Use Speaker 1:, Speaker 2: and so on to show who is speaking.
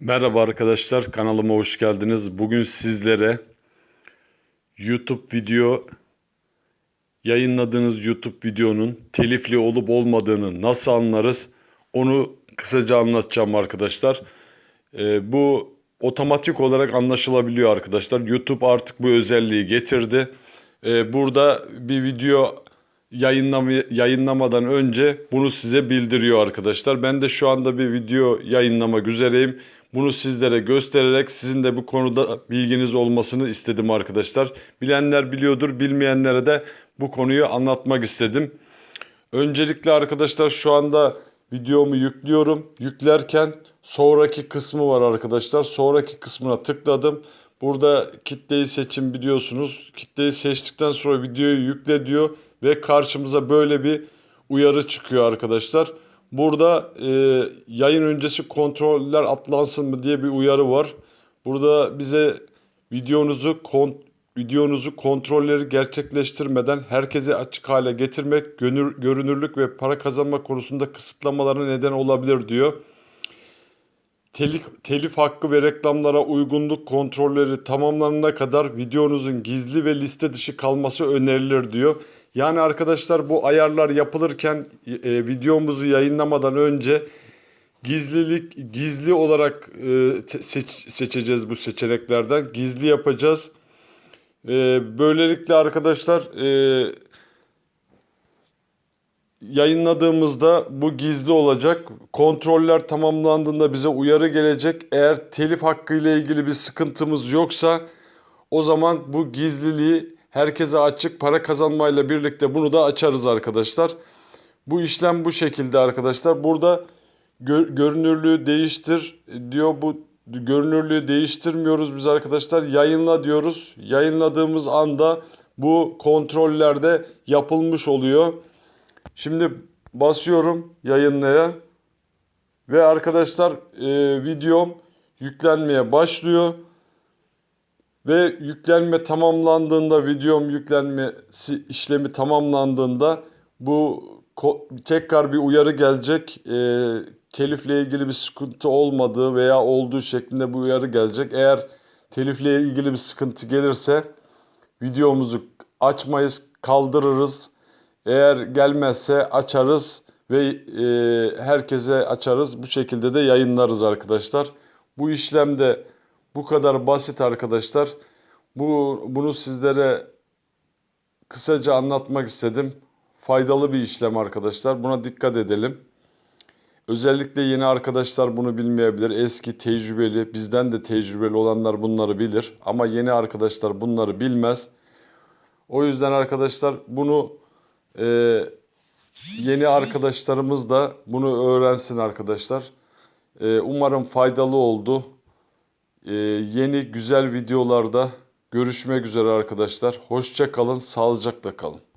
Speaker 1: Merhaba arkadaşlar, kanalıma hoş geldiniz. Bugün sizlere YouTube video yayınladığınız YouTube videonun telifli olup olmadığını nasıl anlarız? Onu kısaca anlatacağım arkadaşlar. Ee, bu otomatik olarak anlaşılabiliyor arkadaşlar. YouTube artık bu özelliği getirdi. Ee, burada bir video yayınlama, yayınlamadan önce bunu size bildiriyor arkadaşlar. Ben de şu anda bir video yayınlamak üzereyim. Bunu sizlere göstererek sizin de bu konuda bilginiz olmasını istedim arkadaşlar. Bilenler biliyordur, bilmeyenlere de bu konuyu anlatmak istedim. Öncelikle arkadaşlar şu anda videomu yüklüyorum. Yüklerken sonraki kısmı var arkadaşlar. Sonraki kısmına tıkladım. Burada kitleyi seçin biliyorsunuz. Kitleyi seçtikten sonra videoyu yükle diyor ve karşımıza böyle bir uyarı çıkıyor arkadaşlar. Burada e, yayın öncesi kontroller atlansın mı diye bir uyarı var. Burada bize videonuzu kon, videonuzu kontrolleri gerçekleştirmeden herkese açık hale getirmek gönür, görünürlük ve para kazanma konusunda kısıtlamalara neden olabilir diyor. Telif, telif hakkı ve reklamlara uygunluk kontrolleri tamamlanana kadar videonuzun gizli ve liste dışı kalması önerilir diyor. Yani arkadaşlar bu ayarlar yapılırken e, videomuzu yayınlamadan önce gizlilik gizli olarak e, seç- seçeceğiz bu seçeneklerden. Gizli yapacağız. E, böylelikle arkadaşlar e, yayınladığımızda bu gizli olacak. Kontroller tamamlandığında bize uyarı gelecek. Eğer telif hakkı ile ilgili bir sıkıntımız yoksa o zaman bu gizliliği herkese açık para kazanmayla birlikte bunu da açarız arkadaşlar. Bu işlem bu şekilde arkadaşlar. Burada gö- görünürlüğü değiştir diyor. Bu görünürlüğü değiştirmiyoruz biz arkadaşlar. Yayınla diyoruz. Yayınladığımız anda bu kontrollerde yapılmış oluyor. Şimdi basıyorum yayınlaya ve arkadaşlar e, videom yüklenmeye başlıyor. Ve yüklenme tamamlandığında videom yüklenmesi işlemi tamamlandığında bu tekrar bir uyarı gelecek. E, telifle ilgili bir sıkıntı olmadığı veya olduğu şeklinde bir uyarı gelecek. Eğer telifle ilgili bir sıkıntı gelirse videomuzu açmayız, kaldırırız. Eğer gelmezse açarız ve e, herkese açarız. Bu şekilde de yayınlarız arkadaşlar. Bu işlemde bu kadar basit arkadaşlar. Bu bunu sizlere kısaca anlatmak istedim. Faydalı bir işlem arkadaşlar. Buna dikkat edelim. Özellikle yeni arkadaşlar bunu bilmeyebilir. Eski tecrübeli, bizden de tecrübeli olanlar bunları bilir. Ama yeni arkadaşlar bunları bilmez. O yüzden arkadaşlar bunu e, yeni arkadaşlarımız da bunu öğrensin arkadaşlar. E, umarım faydalı oldu. E, yeni güzel videolarda görüşmek üzere arkadaşlar. Hoşça kalın, sağlıcakla kalın.